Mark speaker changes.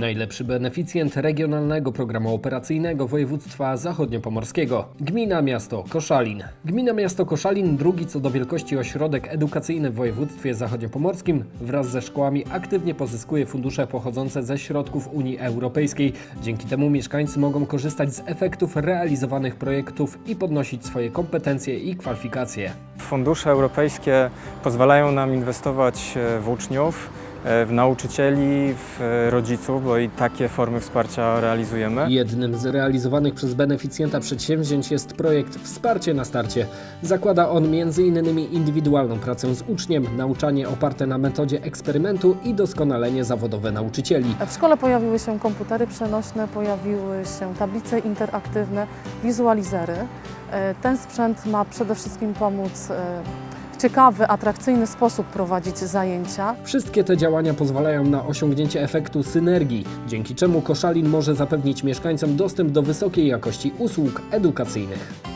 Speaker 1: Najlepszy beneficjent regionalnego programu operacyjnego województwa zachodniopomorskiego. Gmina Miasto Koszalin. Gmina Miasto Koszalin, drugi co do wielkości ośrodek edukacyjny w województwie zachodniopomorskim, wraz ze szkołami aktywnie pozyskuje fundusze pochodzące ze środków Unii Europejskiej. Dzięki temu mieszkańcy mogą korzystać z efektów realizowanych projektów i podnosić swoje kompetencje i kwalifikacje.
Speaker 2: Fundusze europejskie pozwalają nam inwestować e, w uczniów, w nauczycieli, w e, rodziców, bo i takie formy wsparcia realizujemy.
Speaker 1: Jednym z realizowanych przez beneficjenta przedsięwzięć jest projekt Wsparcie na starcie. Zakłada on m.in. indywidualną pracę z uczniem, nauczanie oparte na metodzie eksperymentu i doskonalenie zawodowe nauczycieli.
Speaker 3: W szkole pojawiły się komputery przenośne, pojawiły się tablice interaktywne, wizualizery. E, Ten sprzęt ma przede wszystkim pomóc e, ciekawy, atrakcyjny sposób prowadzić zajęcia.
Speaker 1: Wszystkie te działania pozwalają na osiągnięcie efektu synergii, dzięki czemu Koszalin może zapewnić mieszkańcom dostęp do wysokiej jakości usług edukacyjnych.